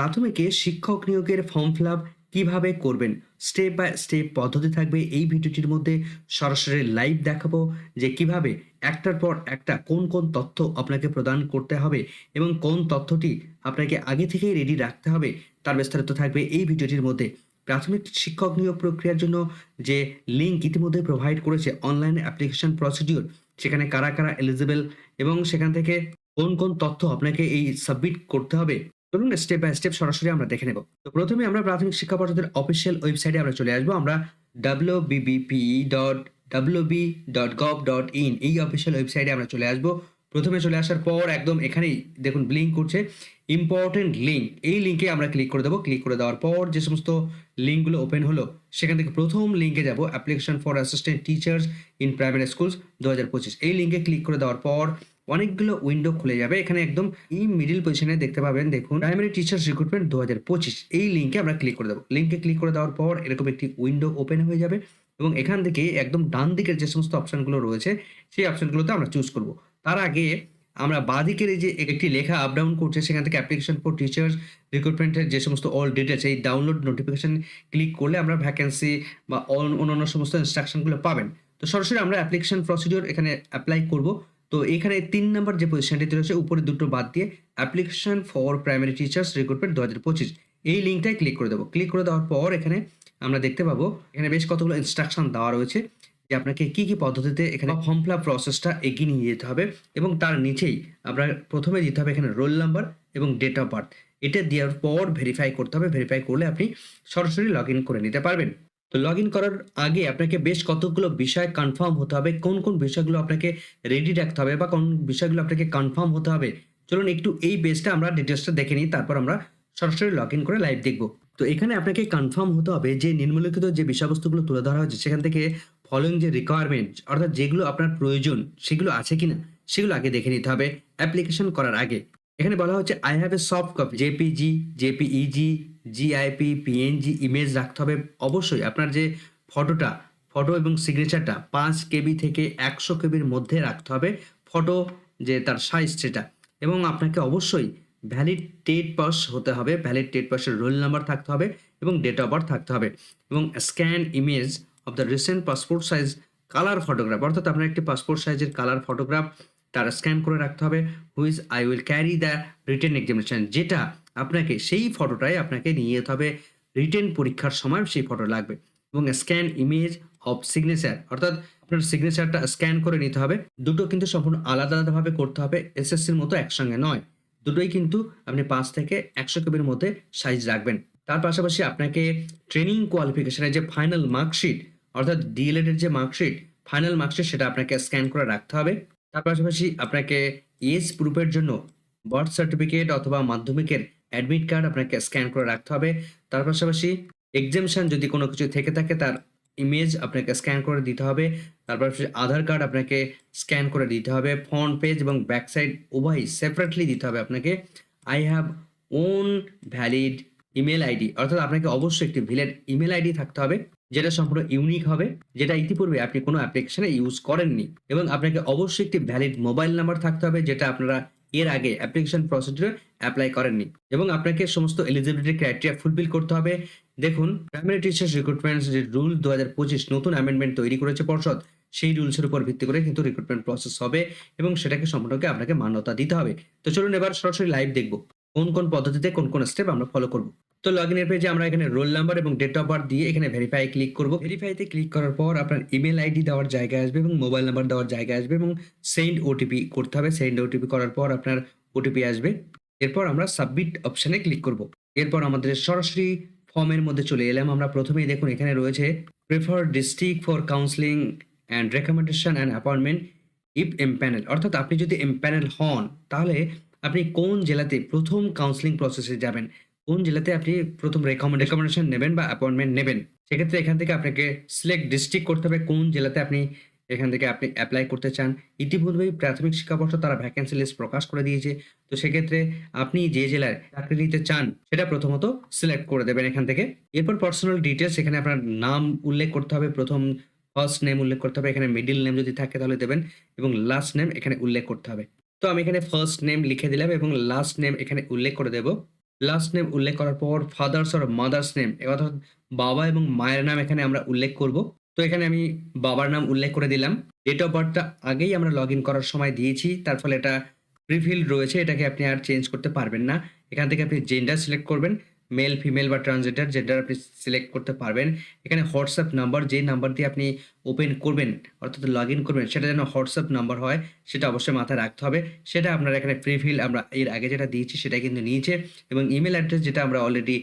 প্রাথমিকে শিক্ষক নিয়োগের form fill কীভাবে করবেন? স্টেপ বাই স্টেপ পদ্ধতি থাকবে। এই ভিডিওটির মধ্যে সরাসরি লাইভ দেখাবো যে কীভাবে একটার পর একটা কোন কোন তথ্য আপনাকে প্রদান করতে হবে এবং কোন তথ্যটি আপনাকে আগে থেকেই রেডি রাখতে হবে তার বিস্তারিত থাকবে এই ভিডিওটির মধ্যে। প্রাথমিক শিক্ষক নিয়োগ প্রক্রিয়ার জন্য যে লিঙ্ক ইতিমধ্যে প্রোভাইড করেছে অনলাইন অ্যাপ্লিকেশন প্রসিডিওর সেখানে কারা কারা এলিজিবল এবং সেখান থেকে কোন কোন তথ্য আপনাকে এই সাবমিট করতে হবে চলুন স্টেপ বাই স্টেপ সরাসরি আমরা দেখে নেব। তো প্রথমে আমরা প্রাথমিক শিক্ষা পর্ষদের অফিসিয়াল ওয়েবসাইটে আমরা চলে আসব। আমরা W B B P dot W B dot gov dot in এই অফিসিয়াল ওয়েবসাইটে আমরা চলে আসব। প্রথমে চলে আসার পর একদম এখানেই দেখুন ব্লিঙ্ক করছে। ইম্পর্টেন্ট লিঙ্ক এই লিঙ্কে আমরা ক্লিক করে দেবো। ক্লিক করে দেওয়ার পর যে সমস্ত লিঙ্কগুলো ওপেন হলো, সেখান থেকে প্রথম লিঙ্কে যাব। Application for assistant teachers in primary schools দু হাজার পঁচিশ। এই লিঙ্কে ক্লিক করে দেওয়ার পর অনেকগুলো উইন্ডো খুলে যাবে। এখানে একদম এই মিডিল পজিশনে দেখতে পাবেন, দেখুন প্রাইমারি টিচার্স রিক্রুটমেন্ট দু হাজার পঁচিশ। এই লিঙ্কে আমরা ক্লিক করে দেবো। লিঙ্কে ক্লিক করে দেওয়ার পর এরকম একটি উইন্ডো ওপেন হয়ে যাবে এবং এখান থেকে একদম ডান দিকের যে সমস্ত অপশনগুলো রয়েছে, সেই অপশনগুলোতে আমরা চুজ করব। তার আগে আমরা বাঁদিকের এই যে একটি লেখা আপ ডাউন করছে, সেখান থেকে অ্যাপ্লিকেশন ফর টিচার্স রিক্রুটমেন্টের যে সমস্ত অল ডিটেলস এই ডাউনলোড নোটিফিকেশন ক্লিক করলে আমরা ভ্যাকেন্সি বা অন, অন্যান্য সমস্ত ইনস্ট্রাকশনগুলো পাবেন। তো সরাসরি আমরা অ্যাপ্লিকেশন প্রসিডিওর এখানে অ্যাপ্লাই করব। তো এখানে তিন নম্বর যে পজিশনটি রয়েছে, উপরে দুটো বাদ দিয়ে application for primary teachers recruitment দু হাজার পঁচিশ। এই লিঙ্কটায় ক্লিক করে দেবো। ক্লিক করে দেওয়ার পর এখানে আমরা দেখতে পাবো, এখানে বেশ কতগুলো ইনস্ট্রাকশন দেওয়া রয়েছে যে আপনাকে কি কি পদ্ধতিতে এখানে ফর্ম ফিল আপ প্রসেসটা এগিয়ে নিয়ে যেতে হবে এবং তার নিচেই আপনার প্রথমে দিতে হবে এখানে রোল নাম্বার এবং ডেট অফ বার্থ এটা দেওয়ার পর ভেরিফাই করতে হবে। ভেরিফাই করলে আপনি সরাসরি লগ করে নিতে পারবেন। তো লগ ইন করার আগে আপনাকে বেশ কতগুলো বিষয় কনফার্ম হতে হবে, কোন কোন বিষয়গুলো আপনাকে রেডি রাখতে হবে বা কোন বিষয়গুলো আপনাকে কনফার্ম হতে হবে। চলুন একটু এই বেসটা আমরা ডিটেলসটা দেখে নিই, তারপর আমরা সরাসরি লগ ইন করে লাইভ দেখব। তো এখানে আপনাকে কনফার্ম হতে হবে যে নিম্নলিখিত যে বিষয়বস্তুগুলো তুলে ধরা হয়েছে, সেখান থেকে ফলোইং যে রিকোয়ারমেন্ট অর্থাৎ যেগুলো আপনার প্রয়োজন, সেগুলো আছে কিনা, সেগুলো আগে দেখে নিতে হবে। অ্যাপ্লিকেশন করার আগে। এখানে বলা হচ্ছে I have a soft copy J P G J P E G G I P P N G image রাখতে হবে অবশ্যই। আপনার যে ফটোটা ফটো এবং সিগনেচারটা পাঁচ কেবি থেকে একশো কেবির মধ্যে রাখতে হবে ফটো যে তার সাইজ সেটা। এবং আপনাকে অবশ্যই ভ্যালিড টেট পাস হতে হবে ভ্যালিড টেট পাসের রোল নাম্বার থাকতে হবে এবং ডেট অফ বার্থ থাকতে হবে। এবং scan image of the recent passport size colour photograph অর্থাৎ আপনার একটি পাসপোর্ট সাইজের কালার ফটোগ্রাফ তার স্ক্যান করে রাখতে হবে which I will carry the written examination যেটা আপনাকে সেই ফটোটাই আপনাকে নিয়ে যেতে হবে। রিটেন পরীক্ষার সময় সেই ফটো লাগবে। এবং স্ক্যান ইমেজ অফ সিগনেচার অর্থাৎ আপনার সিগনেচারটা স্ক্যান করে নিতে হবে। দুটো কিন্তু সম্পূর্ণ আলাদা আলাদাভাবে করতে হবে এসএসসির মতো একসঙ্গে নয়। দুটোই কিন্তু আপনি পাঁচ থেকে একশো কেবির মধ্যে সাইজ রাখবেন। তার পাশাপাশি আপনাকে ট্রেনিং কোয়ালিফিকেশনের যে ফাইনাল মার্কশিট অর্থাৎ ডিএলএড এর যে মার্কশিট ফাইনাল মার্কশিট সেটা আপনাকে স্ক্যান করে রাখতে হবে। তার পাশাপাশি আপনাকে এজ প্রুফের জন্য বার্থ সার্টিফিকেট অথবা মাধ্যমিকের অ্যাডমিট কার্ড আপনাকে স্ক্যান করে রাখতে হবে। তার পাশাপাশি এক্সামশন যদি কোনো কিছু থেকে থাকে, তার ইমেজ আপনাকে স্ক্যান করে দিতে হবে। তার পাশাপাশি আধার কার্ড আপনাকে স্ক্যান করে দিতে হবে। ফ্রন্ট পেজ এবং ব্যাক সাইড উভয় সেপারেটলি দিতে হবে আপনাকে। I have own valid email I D অর্থাৎ আপনাকে অবশ্যই একটি ভ্যালিড ইমেল আইডি থাকতে হবে, যেটা সম্পূর্ণ ইউনিক হবে, যেটা ইতিপূর্বে আপনি কোনো অ্যাপ্লিকেশনে ইউজ করেননি, এবং আপনাকে অবশ্যই একটি ভ্যালিড মোবাইল নাম্বার থাকতে হবে, যেটা আপনারা এর আগে অ্যাপ্লিকেশন প্রসিডিউর অ্যাপ্লাই করেননি, এবং আপনাকে সমস্ত এলিজিবিলিটি ক্রাইটেরিয়া ফুলফিল করতে হবে। দেখুন প্রাইমারি টিচার্স রিক্রুটমেন্ট যে রুল দু হাজার পঁচিশ নতুন অ্যামেন্ডমেন্ট তৈরি করেছে পর্ষদ, সেই রুলসের উপর ভিত্তি করে কিন্তু রিক্রুটমেন্ট প্রসেস হবে, এবং সেটাকে সম্পূর্ণকে আপনাকে মান্যতা দিতে হবে। তো চলুন এবার সরাসরি লাইভ দেখব। কোন কোন পদ্ধতিতে কোন কোন স্টেপ আমরা ফলো করব। তো লগ ইনের পেজে আমরা এখানে রোল নাম্বার এবং ডেট অফ বার্থ দিয়ে এখানে ভেরিফাই ক্লিক করব। ভেরিফাইতে ক্লিক করার পর আপনার ইমেল আইডি দেওয়ার জায়গায় আসবে এবং মোবাইল নাম্বার দেওয়ার জায়গায় আসবে এবং সেন্ড ওটিপি করতে হবে। সেন্ড ওটিপি করার পর আপনার ওটিপি আসবে। এরপর আমরা সাবমিট অপশানে ক্লিক করব। এরপর আমাদের সরাসরি ফর্মের মধ্যে চলে এলাম। আমরা প্রথমেই দেখুন এখানে রয়েছে prefer district for counselling and recommendation and appointment if empanel অর্থাৎ আপনি যদি এমপ্যানেল হন, তাহলে আপনি কোন জেলাতে প্রথম কাউন্সিলিং প্রসেসে যাবেন? কোন জেলাতে আপনি প্রথম রেকমেন্ড রেকমেন্ডেশন নেবেন বা অ্যাপয়েন্টমেন্ট নেবেন? সেক্ষেত্রে এখান থেকে আপনাকে সিলেক্ট ডিস্ট্রিক্ট করতে হবে কোন জেলাতে আপনি এখান থেকে আপনি অ্যাপ্লাই করতে চান। ইতিপূর্বেই প্রাথমিক শিক্ষা পর্ষদ তারা ভ্যাকেন্সি লিস্ট প্রকাশ করে দিয়েছে। তো সেক্ষেত্রে আপনি যে জেলায় চাকরি নিতে চান, সেটা প্রথমত সিলেক্ট করে দেবেন এখান থেকে। এরপর পার্সোনাল ডিটেলস এখানে আপনার নাম উল্লেখ করতে হবে। প্রথম ফার্স্ট নেম উল্লেখ করতে হবে। এখানে মিডিল নেম যদি থাকে তাহলে দেবেন এবং লাস্ট নেম এখানে উল্লেখ করতে হবে। তো আমি এখানে ফার্স্ট নেম লিখে দিলাম এবং লাস্ট নেম এখানে উল্লেখ করে দেব। লাস্ট নেম উল্লেখ করার পর ফাদার্স অর মাদার্স নেম অর্থাৎ বাবা এবং মায়ের নাম এখানে আমরা উল্লেখ করব। তো এখানে আমি বাবার নাম উল্লেখ করে দিলাম। ডেট অফ বার্থটা আগেই আমরা লগ করার সময় দিয়েছি, তার ফলে এটা প্রিফিল্ড রয়েছে, এটাকে আপনি আর চেঞ্জ করতে পারবেন না। এখান থেকে আপনি জেন্ডার সিলেক্ট করবেন। মেল ফিমেল বা ট্রান্সজেন্ডার জেন্ডার আপনি সিলেক্ট করতে পারবেন। এখানে হোয়াটসঅ্যাপ নাম্বার যে নাম্বার দিয়ে আপনি ওপেন করবেন, অর্থাৎ লগ ইন করবেন, সেটা যেন হোয়াটসঅ্যাপ নাম্বার হয়, সেটা অবশ্যই মাথায় রাখতে হবে। সেটা আপনার এখানে প্রিফিল আমরা এর আগে যেটা দিয়েছি, সেটা কিন্তু নিয়েছে এবং ইমেল অ্যাড্রেস যেটা আমরা অলরেডি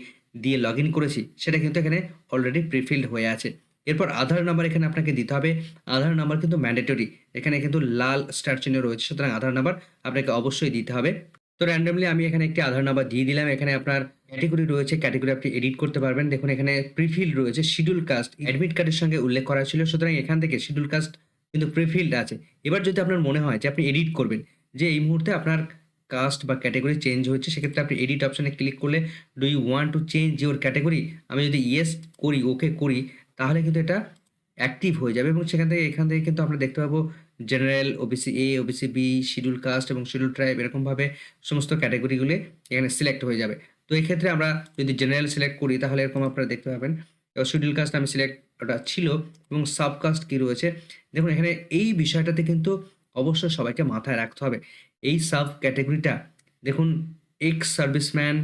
দিয়ে লগ ইন করেছি, সেটা কিন্তু এখানে অলরেডি প্রিফিল্ড হয়ে আছে। এরপর আধার নাম্বার এখানে আপনাকে দিতে হবে। আধার নাম্বার কিন্তু ম্যান্ডেটরি এখানে কিন্তু লাল স্টার চিহ্ন রয়েছে, সুতরাং আধার নাম্বার আপনাকে অবশ্যই দিতে হবে। তো র্যান্ডমলি আমি এখানে একটি আধার নাম্বার দিয়ে দিলাম, এখানে আপনার ক্যাটেগরি রয়েছে ক্যাটেগরি আপনি এডিট করতে পারবেন। দেখুন, এখানে প্রিফিল্ড রয়েছে শিডিউল কাস্ট অ্যাডমিট কার্ডের সঙ্গে উল্লেখ করা ছিল। সুতরাং এখান থেকে শিডিউল কাস্ট কিন্তু প্রিফিল্ড আছে। এবার যদি আপনার মনে হয় যে আপনি এডিট করবেন, যে এই মুহূর্তে আপনার কাস্ট বা ক্যাটেগরি চেঞ্জ হচ্ছে সেক্ষেত্রে আপনি এডিট অপশানে ক্লিক করলে do you want to change your category আমি যদি ইয়েস করি ওকে করি, তাহলে কিন্তু এটা অ্যাক্টিভ হয়ে যাবে। এবং সেখান থেকে, এখান থেকে কিন্তু আমরা দেখতে পাবো general O B C A O B C B schedule caste এবং শিডিউল ট্রাইব এরকমভাবে সমস্ত ক্যাটাগরিগুলি এখানে সিলেক্ট হয়ে যাবে। তো এক্ষেত্রে আমরা যদি জেনারেল সিলেক্ট করি, তাহলে এরকম আপনারা দেখতে পাবেন। শিডিউল কাস্ট আমি সিলেক্ট ওটা ছিল এবং সাবকাস্ট কী রয়েছে? দেখুন, এখানে এই বিষয়টাতে কিন্তু অবশ্যই সবাইকে মাথায় রাখতে হবে। এই সাব ক্যাটাগরিটা দেখুন ex serviceman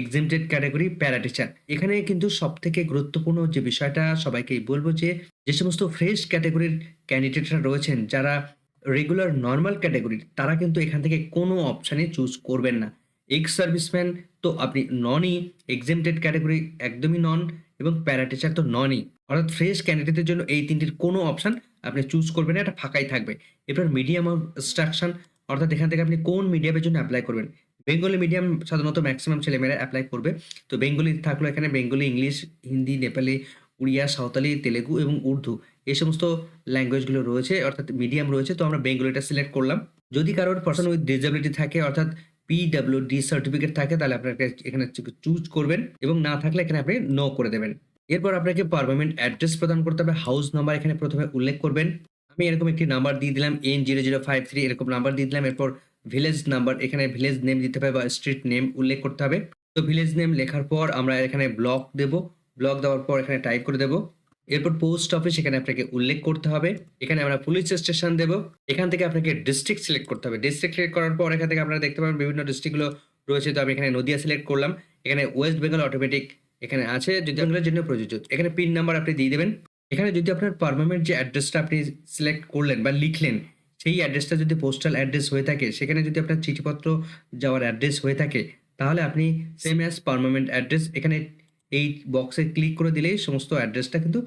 exempted category para teacher এখানে কিন্তু সব থেকে গুরুত্বপূর্ণ যে বিষয়টা, সবাইকেই বলব যে যে সমস্ত ফ্রেশ ক্যাটাগরির ক্যান্ডিডেটরা রয়েছেন, যারা রেগুলার নর্মাল ক্যাটাগরির তারা কিন্তু এখান থেকে কোনো অপশানে চুজ করবেন না। এক্স সার্ভিসম্যান তো আপনি ননই এক্সেমটেড ক্যাটাগরি একদমই নন এবং প্যারাটিচার তো ননই অর্থাৎ ফ্রেশ ক্যান্ডিডেটের জন্য এই তিনটির কোনো অপশান আপনি চুজ করবেন না, এটা ফাঁকাই থাকবে। এরপর মিডিয়াম অফ অর্থাৎ এখান থেকে আপনি কোন মিডিয়ামের জন্য অ্যাপ্লাই করবেন। বেঙ্গলি মিডিয়াম সাধারণত ম্যাক্সিমাম ছেলেমেয়েরা অ্যাপ্লাই করবে। তো বেঙ্গলি থাকল এখানে বেঙ্গলি, ইংলিশ, হিন্দি, নেপালি, উড়িয়া, সাঁওতালি, তেলেগু এবং উর্দু। এই সমস্ত ল্যাঙ্গুয়েজগুলো রয়েছে, অর্থাৎ মিডিয়াম রয়েছে, তো আমরা বেঙ্গলিটা সিলেক্ট করলাম। যদি কারোর পার্সন উইথ ডিসেবিলিটি থাকে, অর্থাৎ পিডাব্লিউডি সার্টিফিকেট থাকে, তাহলে আপনাকে এখানে চুজ করবেন এবং না থাকলে এখানে আপনি নো করে দেবেন। এরপর আপনাকে পারমানেন্ট অ্যাড্রেস প্রদান করতে হবে হাউস নাম্বার এখানে প্রথমে উল্লেখ করবেন। আমি এরকম একটি নাম্বার দিয়ে দিলাম N zero zero five three এরকম নাম্বার দিয়ে দিলাম, এরপর ভিলেজ নাম্বার এখানে ভিলেজ নেম দিতে হবে বা স্ট্রিট নেম উল্লেখ করতে হবে। তো ভিলেজ নেম লেখার পর আমরা এখানে ব্লক দেব ব্লক দেওয়ার পর এখানে টাইপ করে দেব। এরপর পোস্ট অফিস এখানে আপনাকে উল্লেখ করতে হবে। এখানে আমরা পুলিশ স্টেশন দেব। এখান থেকে আপনাকে ডিস্ট্রিক্ট সিলেক্ট করতে হবে। ডিস্ট্রিক্ট সিলেক্ট করার পর এখান থেকে আপনারা দেখতে পাবেন বিভিন্ন ডিস্ট্রিক্টগুলো রয়েছে। তো আমি এখানে নদিয়া সিলেক্ট করলাম। এখানে ওয়েস্ট বেঙ্গল অটোমেটিক এখানে আছে। যদি আপনার জন্য প্রযোজ্য। এখানে পিন নাম্বার আপনি দিয়ে দেবেন। এখানে যদি আপনার পারমানেন্ট যে অ্যাড্রেসটা আপনি সিলেক্ট করলেন বা লিখলেন, সেই অ্যাড্রেসটা যদি পোস্টাল অ্যাড্রেস হয়ে থাকে, সেখানে যদি আপনার চিঠিপত্র যাওয়ার অ্যাড্রেস হয়ে থাকে, তাহলে আপনি সেম অ্যাজ পারমানেন্ট অ্যাড্রেস এখানে এই বক্সে ক্লিক করে দিলেই সমস্ত অ্যাড্রেসটা কিন্তু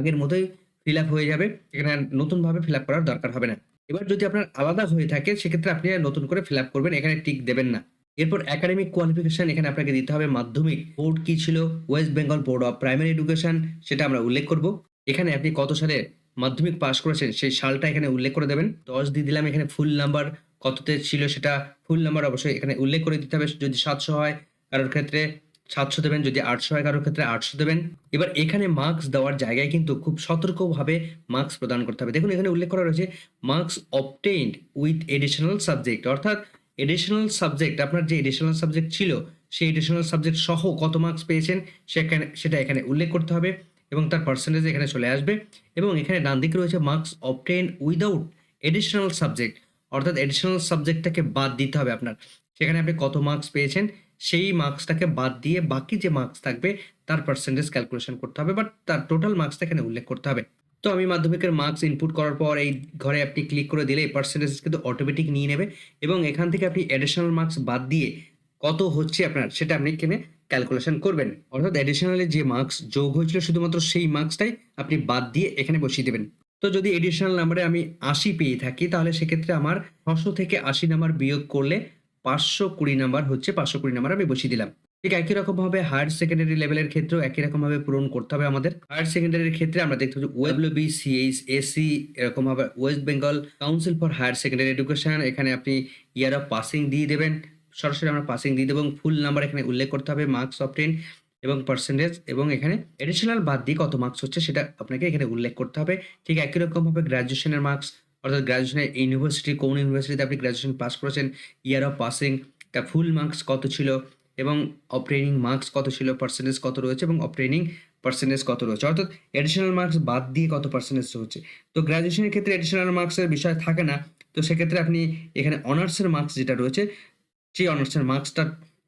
আগের মতোই ফিল আপ হয়ে যাবে। এখানে নতুনভাবে ফিল আপ করার দরকার হবে না। এবার যদি আপনার আলাদা হয়ে থাকে, সেক্ষেত্রে আপনি নতুন করে ফিল আপ করবেন, এখানে টিক দেবেন না। এরপর একাডেমিক কোয়ালিফিকেশন এখানে আপনাকে দিতে হবে মাধ্যমিক। বোর্ড কি ছিল? West Bengal board of primary education সেটা আমরা উল্লেখ করব। এখানে আপনি কত সালে মাধ্যমিক পাস করেছেন, সেই সালটা এখানে উল্লেখ করে দেবেন। দশ দিয়ে দিলাম এখানে ফুল নাম্বার কততে ছিল সেটা ফুল নাম্বার অবশ্যই এখানে উল্লেখ করে দিতে হবে। যদি সাতশো হয়, কারোর ক্ষেত্রে সাতশো দেবেন, যদি আটশো কারোর ক্ষেত্রে আটশো দেবেন। এবার এখানে মার্কস দেওয়ার জায়গায় কিন্তু খুব সতর্কভাবে মার্কস প্রদান করতে হবে। দেখুন, এখানে উল্লেখ করা রয়েছে marks obtained with additional subject অর্থাৎ এডিশনাল সাবজেক্ট আপনার যে এডিশনাল সাবজেক্ট ছিল, সেই এডিশনাল সাবজেক্ট সহ কত মার্কস পেয়েছেন, সেখানে, সেটা এখানে উল্লেখ করতে হবে এবং তার পার্সেন্টেজ এখানে চলে আসবে। এবং এখানে ডান দিকে রয়েছে marks obtain without additional subject অর্থাৎ এডিশনাল সাবজেক্টটাকে বাদ দিতে হবে আপনার। সেখানে আপনি কত মার্কস পেয়েছেন সেই মার্কসটাকে বাদ দিয়ে বাকি যে মার্কস থাকবে, তার পার্সেন্টেজ ক্যালকুলেশন করতে হবে বাট তার টোটাল মার্কসটা এখানে উল্লেখ করতে হবে। তো আমি মাধ্যমিকের মার্কস ইনপুট করার পর এই ঘরে আপনি ক্লিক করে দিলে এই পার্সেন্টেজ কিন্তু অটোমেটিক নিয়ে নেবে এবং এখান থেকে আপনি অ্যাডিশনাল মার্কস বাদ দিয়ে কত হচ্ছে আপনার, সেটা আপনি এখানে ক্যালকুলেশন করবেন। অর্থাৎ অ্যাডিশনালি যে মার্কস যোগ হয়েছিল শুধুমাত্র সেই মার্কসটাই আপনি বাদ দিয়ে এখানে বসিয়ে দেবেন। তো যদি এডিশনাল নাম্বারে আমি আশি পেয়ে থাকি, তাহলে সেক্ষেত্রে আমার ছশো থেকে আশি নাম্বার বিয়োগ করলে পাঁচশো কুড়ি নাম্বার হচ্ছে পাঁচশো কুড়ি নাম্বার আমি বসিয়ে দিলাম। ঠিক একই রকমভাবে হায়ার সেকেন্ডারি লেভেলের ক্ষেত্রেও একই রকমভাবে পূরণ করতে হবে আমাদের। হায়ার সেকেন্ডারির ক্ষেত্রে আমরা দেখতে পাচ্ছি ওয়েবলু B C H S E এরকমভাবে West Bengal council for higher secondary education এখানে আপনি ইয়ার অফ পাসিং দিয়ে দেবেন। সরাসরি আমরা পাসিং দিয়ে দেবো এবং ফুল নাম্বার এখানে উল্লেখ করতে হবে মার্কস অবটেন এবং পার্সেন্টেজ এবং এখানে এডিশনাল বাদ দিয়ে কত মার্কস হচ্ছে সেটা আপনাকে এখানে উল্লেখ করতে হবে। ঠিক একই রকমভাবে গ্র্যাজুয়েশনের মার্কস অর্থাৎ গ্র্যাজুয়েশনের ইউনিভার্সিটি কোন ইউনিভার্সিটিতে আপনি গ্র্যাজুয়েশন পাস করেছেন ইয়ার অফ পাসিং তার ফুল মার্কস কত ছিল এবং অবটেইনিং মার্কস কত ছিল, পার্সেন্টেজ কত রয়েছে এবং অবটেইনিং পার্সেন্টেজ কত রয়েছে। অর্থাৎ এডিশনাল মার্কস বাদ দিয়ে কত পার্সেন্টেজ রয়েছে। তো গ্র্যাজুয়েশনের ক্ষেত্রে এডিশনাল মার্কসের বিষয় থাকে না। তো সেক্ষেত্রে আপনি এখানে অনার্সের মার্কস যেটা রয়েছে, সেই অনার্সের মার্কসটা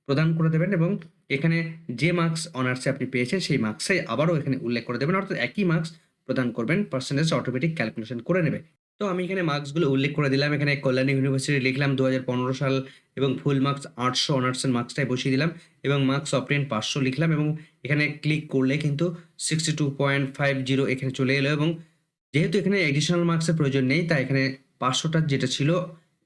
প্রদান করে দেবেন এবং এখানে যে মার্কস অনার্সে আপনি পেয়েছেন সেই মার্কসে আবারও এখানে উল্লেখ করে দেবেন। অর্থাৎ একই মার্কস প্রদান করবেন। পার্সেন্টেজ অটোমেটিক ক্যালকুলেশন করে নেবে। তো আমি এখানে মার্কসগুলো উল্লেখ করে দিলাম। এখানে কল্যাণী ইউনিভার্সিটি লিখলাম ২০১৫ সাল এবং ফুল মার্কস ৮০০ অনার্সের মার্কসটাই বসিয়ে দিলাম এবং মার্কস অবটেইন ৫০০ লিখলাম এবং এখানে ক্লিক করলে কিন্তু 62.50 এখানে চলে এলো এবং যেহেতু এখানে এডিশনাল মার্কসের প্রয়োজন নেই, তাই এখানে পাঁচশোটা যেটা ছিল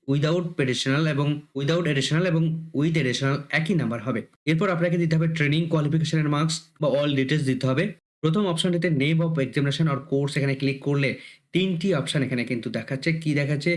উইদাউট এডিশনাল এবং উইদাউট এডিশনাল এবং উইথ এডিশনাল একই নাম্বার হবে। এরপর আপনাকে দিতে হবে ট্রেনিং কোয়ালিফিকেশনের মার্কস বা অল ডিটেলস দিতে হবে। প্রথম অপশনটিতে name of examination or course এখানে ক্লিক করলে ৩ অপশান এখানে কিন্তু দেখাচ্ছে। কি দেখাচ্ছে?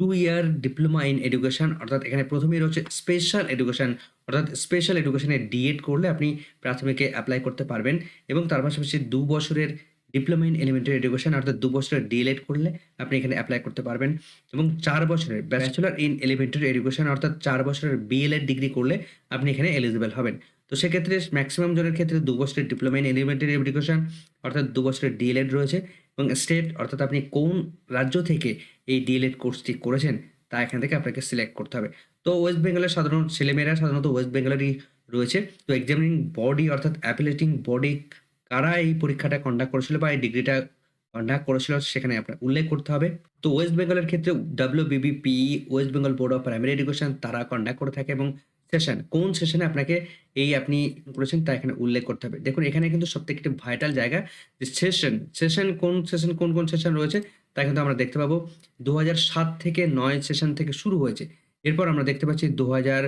Two year diploma in education অর্থাৎ এখানে প্রথমেই রয়েছে স্পেশাল এডুকেশন অর্থাৎ স্পেশাল এডুকেশনে ডিএড করলে আপনি প্রাথমিকে অ্যাপ্লাই করতে পারবেন এবং তার পাশাপাশি দু বছরের ডিপ্লোমা ইন এলিমেন্টারি এডুকেশন অর্থাৎ দু বছরের ডিএলএড করলে আপনি এখানে অ্যাপ্লাই করতে পারবেন এবং চার বছরের ব্যাচেলর ইন এলিমেন্টারি এডুকেশন অর্থাৎ ৪ বছরের বিএলএড ডিগ্রি করলে আপনি এখানে এলিজিবল হবেন। তো সেক্ষেত্রে ম্যাক্সিমাম জনের ক্ষেত্রে দু বছরের ডিপ্লোমা ইন এলিমেন্টারি এডুকেশন অর্থাৎ দু বছরের ডিএলএড রয়েছে এবং স্টেট অর্থাৎ আপনি কোন রাজ্য থেকে এই ডিএলএড কোর্সটি করেছেন, তা এখান থেকে আপনাকে সিলেক্ট করতে হবে। তো ওয়েস্ট বেঙ্গলের সাধারণ ছেলেমেয়েরা সাধারণত ওয়েস্ট বেঙ্গলেরই রয়েছে। তো এক্সামিনিং বডি অর্থাৎ অ্যাপিলেটিং বডি কারা এই পরীক্ষাটা কন্ডাক্ট করেছিল বা এই ডিগ্রিটা কন্ডাক্ট করেছিল সেখানে আপনার উল্লেখ করতে হবে। তো ওয়েস্ট বেঙ্গলের ক্ষেত্রে WBBPE west Bengal board of primary education তারা কন্ডাক্ট করে থাকে এবং সেশন কোন সেশনে আপনাকে এই আপনি করেছেন তা এখানে উল্লেখ করতে হবে। দেখুন এখানে কিন্তু সবথেকে একটি ভাইটাল জায়গা যে সেশন, সেশন কোন সেশন কোন, কোন সেশন রয়েছে তা কিন্তু আমরা দেখতে পাবো ২০০৭ থেকে নয় সেশন থেকে শুরু হয়েছে। এরপর আমরা দেখতে পাচ্ছি ২০২২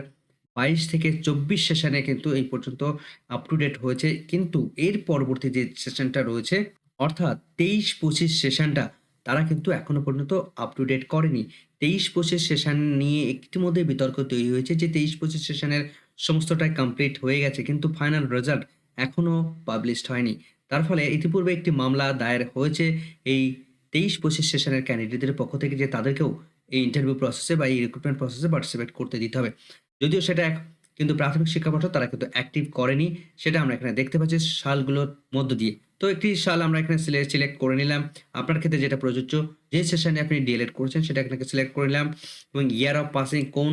থেকে ২৪ সেশনে কিন্তু এই পর্যন্ত আপ টু ডেট হয়েছে। কিন্তু এর পরবর্তী যে সেশনটা রয়েছে অর্থাৎ ২৩-২৫ সেশনটা তারা কিন্তু এখনও পর্যন্ত আপ টু ডেট করেনি। ২৩-২৫ সেশন নিয়ে ইতিমধ্যে বিতর্ক তৈরি হয়েছে যে ২৩-২৫ সেশনের সমস্তটাই কমপ্লিট হয়ে গেছে, কিন্তু ফাইনাল রেজাল্ট এখনও পাবলিশড হয়নি। তার ফলে ইতিপূর্বে একটি মামলা দায়ের হয়েছে এই ২৩-২৫ সেশনের ক্যান্ডিডেটদের পক্ষ থেকে যে তাদেরকেও এই ইন্টারভিউ প্রসেসে বা এই রিক্রুটমেন্ট প্রসেসে পার্টিসিপেট করতে দিতে হবে। যদিও সেটা এক কিন্তু প্রাথমিক শিক্ষা পর্ষদ তারা কিন্তু অ্যাক্টিভ করেনি। সেটা আমরা এখানে দেখতে পাচ্ছি সালগুলোর মধ্য দিয়ে। তো একটি সাল আমরা এখানে সিলেক্ট করে নিলাম। আপনার ক্ষেত্রে যেটা প্রযোজ্য, যে সেশনে আপনি ডিএলএড করেছেন, সেটা এখানে সিলেক্ট করে নিলাম এবং ইয়ার অফ পাসিং কোন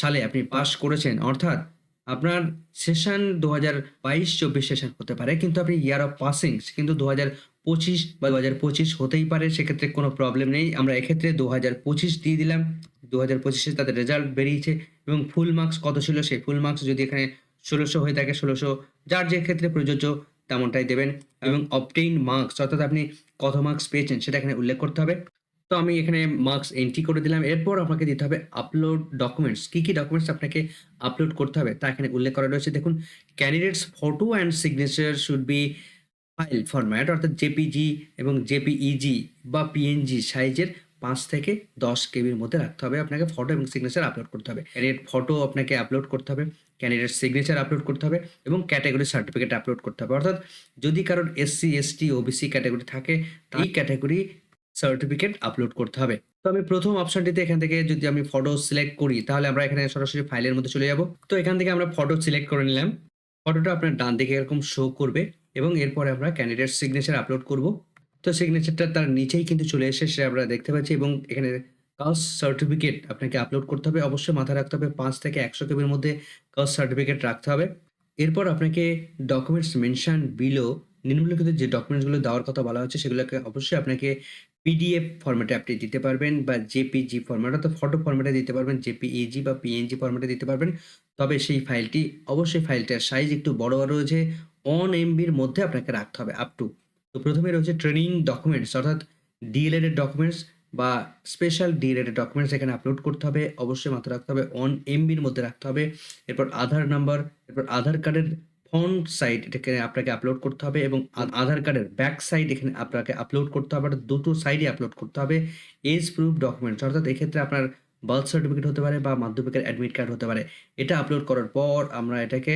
সালে আপনি পাস করেছেন অর্থাৎ আপনার সেশন ২০২২-২৪ সেশন হতে পারে, কিন্তু আপনি ইয়ার অফ পাসিং কিন্তু ২০২৫ বা ২০২৫ হতেই পারে, সেক্ষেত্রে কোনো প্রবলেম নেই। আমরা এক্ষেত্রে ২০২৫ দিয়ে দিলাম। দু হাজার পঁচিশে তাদের রেজাল্ট বেরিয়েছে এবং ফুল মার্কস কত ছিল সেই ফুল মার্কস যদি এখানে ষোলোশো হয়ে থাকে, ষোলোশো, যার যে ক্ষেত্রে প্রযোজ্য তেমনটাই দেবেন এবং অবটেইন মার্কস অর্থাৎ আপনি কত মার্কস পেয়েছেন সেটা এখানে উল্লেখ করতে হবে। তো আমি এখানে মার্কস এন্ট্রি করে দিলাম। এরপর আপনাকে দিতে হবে আপলোড ডকুমেন্টস। কি, কি ডকুমেন্টস আপনাকে আপলোড করতে হবে তা এখানে উল্লেখ করা রয়েছে। দেখুন candidates photo and signature should be file format অর্থাৎ জেপিজি এবং জেপিইজি বা পিএনজি সাইজের পাঁচ থেকে ১০ কেবির মধ্যে রাখতে হবে। আপনাকে ফটো এবং সিগনেচার আপলোড করতে হবে। ক্যান্ডিডেট ফটো আপনাকে আপলোড করতে হবে, ক্যান্ডিডেট সিগনেচার আপলোড করতে হবে এবং ক্যাটেগরি সার্টিফিকেট আপলোড করতে হবে। অর্থাৎ যদি কারোর এসসি, এসটি, ওবিসি ক্যাটেগরি থাকে এই ক্যাটেগরি সার্টিফিকেট আপলোড করতে হবে। তো আমি প্রথম অপশনটিতে এখান থেকে যদি আমি ফটো সিলেক্ট করি তাহলে আমরা এখানে সরাসরি ফাইলের মধ্যে চলে যাব। তো এখান থেকে আমরা ফটো সিলেক্ট করে নিলাম। ফটোটা আপনার ডান দিকে এরকম শো করবে এবং এরপরে আমরা ক্যান্ডিডেট সিগনেচার আপলোড করব। তো সিগনেচারটা তার নিচেই কিন্তু চলে এসেছে আমরা দেখতে পাচ্ছি এবং এখানে কাস্ট সার্টিফিকেট আপনাকে আপলোড করতে হবে। অবশ্যই মাথায় রাখতে হবে পাঁচ থেকে ১০০ কেবির মধ্যে কাস্ট সার্টিফিকেট রাখতে হবে। এরপর আপনাকে ডকুমেন্টস মেনশান বিলো নিম্নলিখিত যে ডকুমেন্টসগুলো দেওয়ার কথা বলা হচ্ছে সেগুলোকে অবশ্যই আপনাকে পিডিএফ ফরম্যাটে আপনি দিতে পারবেন বা জেপিজি ফরম্যাট অর্থাৎ ফটো ফরম্যাটে দিতে পারবেন, জেপিএজি বা পিএনজি ফরম্যাটে দিতে পারবেন। তবে সেই ফাইলটি অবশ্যই ফাইলটার সাইজ একটু বড় রয়েছে 1 এমবির মধ্যে আপনাকে রাখতে হবে আপ টু। তো প্রথমে রয়েছে ট্রেনিং ডকুমেন্টস অর্থাৎ ডিএলএড এর ডকুমেন্টস বা স্পেশাল ডিএলএড এর ডকুমেন্টস এখানে আপলোড করতে হবে। অবশ্যই মাথায় রাখতে হবে অন এমবির মধ্যে রাখতে হবে। এরপর আধার নাম্বার, এরপর আধার কার্ডের ফ্রন্ট সাইড এটাকে আপনাকে আপলোড করতে হবে এবং আধার কার্ডের ব্যাক সাইড এখানে আপনাকে আপলোড করতে হবে। দুটো সাইডে আপলোড করতে হবে। এজ প্রুফ ডকুমেন্টস অর্থাৎ এক্ষেত্রে আপনার বার্থ সার্টিফিকেট হতে পারে বা মাধ্যমিকের অ্যাডমিট কার্ড হতে পারে। এটা আপলোড করার পর আমরা এটাকে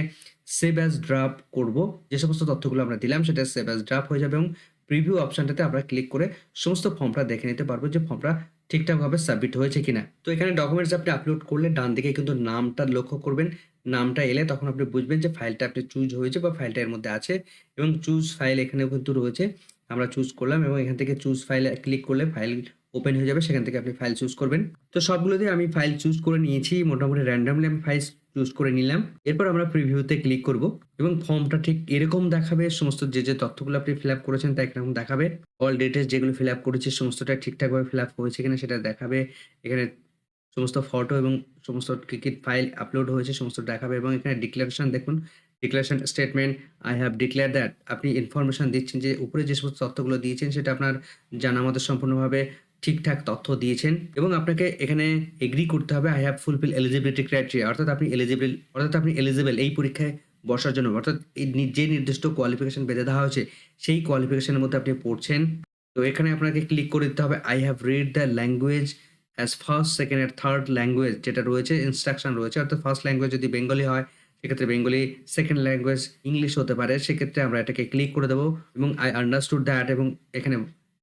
সেভ অ্যাজ ড্রাফট করব। যে সমস্ত তথ্যগুলো আমরা দিলাম সেটা সেভ অ্যাজ ড্রাফট হয়ে যাবে এবং প্রিভিউ অপশনটাতে আমরা ক্লিক করে সমস্ত ফর্মটা দেখে নিতে পারব যে ফর্মটা ঠিকঠাকভাবে সাবমিট হয়েছে কিনা। তো এখানে ডকুমেন্টস আপনি আপলোড করলে ডান দিকে কিন্তু নামটা লক্ষ্য করবেন। নামটা এলে তখন আপনি বুঝবেন যে ফাইলটা আপনি চুজ হয়েছে বা ফাইলটা এর মধ্যে আছে এবং চুজ ফাইল এখানেও কিন্তু রয়েছে। আমরা চুজ করলাম এবং এখান থেকে চুজ ফাইলে ক্লিক করলে ফাইল ওপেন হয়ে যাবে। সেখান থেকে আপনি ফাইল চুজ করবেন। তো সবগুলোতে আমি ফাইল চুজ করে নিয়েছি। মোটামুটি র‍্যান্ডমলি আমি ফাইল চুজ করে নিলাম। এরপর আমরা প্রিভিউতে ক্লিক করব এবং ফর্মটা ঠিক এরকম দেখাবে। সমস্ত যে, যে তথ্যগুলো আপনি ফিল আপ করেছেন তা এরকম দেখাবে। অল ডিটেইলস যেগুলো ফিল আপ করেছি সমস্তটা ঠিকঠাকভাবে ফিল আপ হয়েছে কিনা সেটা দেখাবে। এখানে সমস্ত ফটো এবং সমস্ত কি, কি ফাইল আপলোড হয়েছে সমস্ত দেখাবে এবং এখানে ডিক্লারেশন দেখুন। Declaration statement I have declare that আপনি ইনফরমেশন দিচ্ছেন যে উপরে যে সমস্ত তথ্যগুলো দিয়েছেন সেটা আপনার জানা মতো সম্পূর্ণভাবে ঠিকঠাক তথ্য দিয়েছেন এবং আপনাকে এখানে এগ্রি করতে হবে I have fulfil eligibility criteria অর্থাৎ আপনি এলিজিবল অর্থাৎ আপনি এলিজিবল এই পরীক্ষায় বসার জন্য অর্থাৎ যে নির্দিষ্ট কোয়ালিফিকেশান বেঁধে দেওয়া হয়েছে সেই কোয়ালিফিকেশনের মধ্যে আপনি পড়ছেন। তো এখানে আপনাকে ক্লিক করে দিতে হবে I have read the language as first second and third language যেটা রয়েছে ইনস্ট্রাকশন রয়েছে অর্থাৎ ফার্স্ট ল্যাঙ্গুয়েজ যদি বেঙ্গলি হয় সেক্ষেত্রে বেঙ্গলি, সেকেন্ড ল্যাঙ্গুয়েজ ইংলিশ হতে পারে। সেক্ষেত্রে আমরা এটাকে ক্লিক করে দেবো এবং I understood that এবং এখানে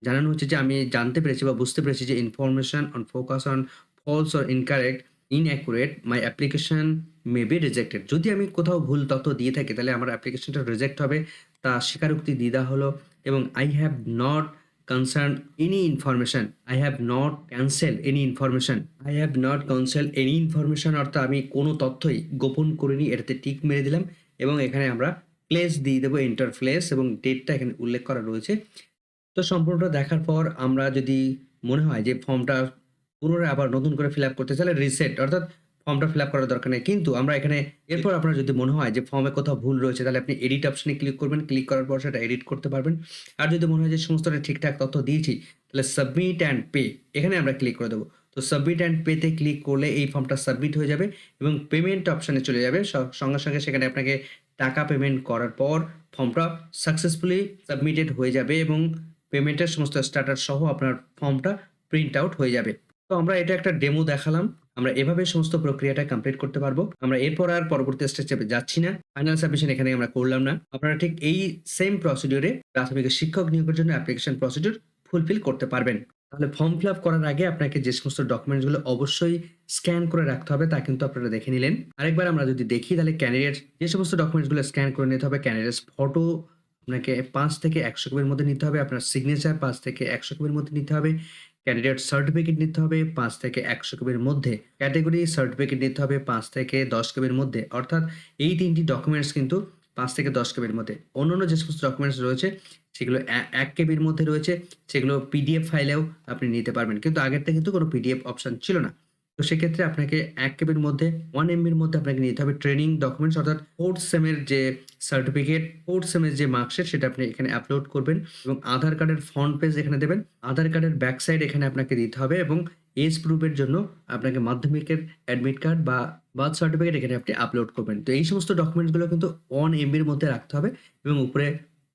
জানানো হচ্ছে যে আমি জানতে পেরেছি বা বুঝতে পেরেছি যে information on focus on false or incorrect, inaccurate my application may be rejected যদি আমি কোথাও ভুল তথ্য দিয়ে থাকি তাহলে আমার অ্যাপ্লিকেশনটা রিজেক্ট হবে। তা স্বীকারোক্তি দেওয়া হলো এবং I have not concern any information, I have not cancelled any information, I have not cancelled any information অর্থাৎ আমি কোনো তথ্যই গোপন করিনি এটাতে টিক মেরে দিলাম এবং এখানে আমরা প্লেস দিয়ে দেবো এন্টার প্লেস এবং ডেটটা এখানে উল্লেখ করা রয়েছে। তো সম্পূর্ণটা দেখার পর আমরা যদি মনে হয় যে ফর্মটা পুনরায় আবার নতুন করে ফিল আপ করতে চাইলে রিসেট অর্থাৎ ফর্মটা ফিল আপ করার দরকার নেই। কিন্তু আমরা এখানে এরপর আপনার যদি মনে হয় যে ফর্মে কোথাও ভুল রয়েছে তাহলে আপনি এডিট অপশনে ক্লিক করবেন। ক্লিক করার পর সেটা এডিট করতে পারবেন। আর যদি মনে হয় যে সমস্তটা ঠিকঠাক তথ্য দিয়েছি তাহলে সাবমিট অ্যান্ড পে এখানে আমরা ক্লিক করে দেবো তো সাবমিট অ্যান্ড পেতে ক্লিক করলে এই ফর্মটা সাবমিট হয়ে যাবে এবং পেমেন্ট অপশানে চলে যাবে। সঙ্গে, সঙ্গে সেখানে আপনাকে টাকা পেমেন্ট করার পর ফর্মটা সাকসেসফুলি সাবমিটেড হয়ে যাবে এবং পেমেন্টের সমস্ত স্ট্যাটাস সহ আপনার ফর্মটা প্রিন্ট আউট হয়ে যাবে। তো আমরা এটা একটা ডেমো দেখালাম। আমরা এভাবে সমস্ত প্রক্রিয়াটা কমপ্লিট করতে পারব। আমরা এরপর আর পরবর্তী স্টেপে যাচ্ছি না। ফাইনাল সাবমিশন এখানে আমরা করলাম না। আপনারা ঠিক এই সেম প্রসিডিউরে প্রাথমিক শিক্ষক নিয়োগের জন্য অ্যাপ্লিকেশন প্রসিডিউর ফুলফিল করতে পারবেন। তাহলে ফর্ম ফিল আপ করার আগে আপনাকে যে সমস্ত ডকুমেন্টসগুলো অবশ্যই স্ক্যান করে রাখতে হবে, তা কিন্তু আপনারা দেখে নিলেন। আরেকবার আমরা যদি দেখি, তাহলে ক্যান্ডিডেট যে সমস্ত ডকুমেন্টসগুলো স্ক্যান করে নিতে হবে ক্যান্ডিডেটস ফটো আপনাকে পাঁচ থেকে ১০০ কপির মধ্যে নিতে হবে। আপনার সিগনেচার পাঁচ থেকে ১০০ কপির মধ্যে নিতে হবে। ক্যান্ডিডেট সার্টিফিকেট নিতে হবে, পাঁচ থেকে ১০০ কপির মধ্যে। ক্যাটেগরি সার্টিফিকেট নিতে হবে, পাঁচ থেকে ১০ কপির মধ্যে। অর্থাৎ এই তিনটি ডকুমেন্টস কিন্তু পাঁচ থেকে ১০ কপির মধ্যে। অন্যান্য যে সমস্ত ডকুমেন্টস রয়েছে, সেগুলো এ ১ কেবির মধ্যে রয়েছে। সেগুলো পিডিএফ ফাইলেও আপনি নিতে পারবেন। কিন্তু আগেরটা কিন্তু কোনো পিডিএফ অপশন ছিল না। তো সেক্ষেত্রে আপনাকে এক কেবির মধ্যে 1 এমবির মধ্যে আপনাকে নিতে হবে ট্রেনিং ডকুমেন্টস অর্থাৎ 4th সেমের যে সার্টিফিকেট, 4th সেমের যে মার্কশিট সেটা আপনি এখানে আপলোড করবেন এবং আধার কার্ডের ফ্রন্ট পেজ এখানে দেবেন। আধার কার্ডের ব্যাক সাইড এখানে আপনাকে দিতে হবে এবং এজ প্রুফের জন্য আপনাকে মাধ্যমিকের অ্যাডমিট কার্ড বা বার্থ সার্টিফিকেট এখানে আপনি আপলোড করবেন। তো এই সমস্ত ডকুমেন্টসগুলো কিন্তু ওয়ান এমবির মধ্যে রাখতে হবে এবং উপরে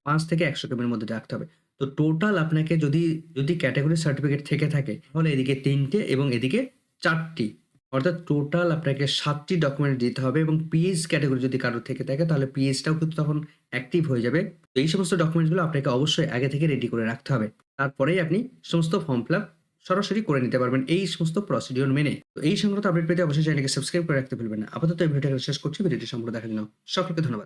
পাঁচ থেকে ১০০ কপির মধ্যে রাখতে হবে। তো টোটাল আপনাকে যদি, যদি ক্যাটাগরি সার্টিফিকেট থেকে থাকে তাহলে এদিকে তিনটে এবং এদিকে ৪ টি। অর্থাৎ টোটাল আপনাকে ৭ টি ডকুমেন্ট দিতে হবে এবং পিএইচ ক্যাটেগরি যদি কারও থেকে থাকে তাহলে পিএইচটাও কিন্তু তখন অ্যাক্টিভ হয়ে যাবে। তো এই সমস্ত ডকুমেন্টসগুলো আপনাকে অবশ্যই আগে থেকে রেডি করে রাখতে হবে। তারপরেই আপনি সমস্ত ফর্ম ফিল সরাসরি করে নিতে পারবেন এই সমস্ত প্রসিডিওর মেনে। তো এই সংক্রান্ত আপডেট পেতে অবশ্যই চ্যানেলটিকে সাবস্ক্রাইব করে রাখতে ভুলবেন না। আপাতত এই ভিডিওটা শেষ করছি। ভিডিওটি সম্পূর্ণ দেখার জন্য সকলকে ধন্যবাদ।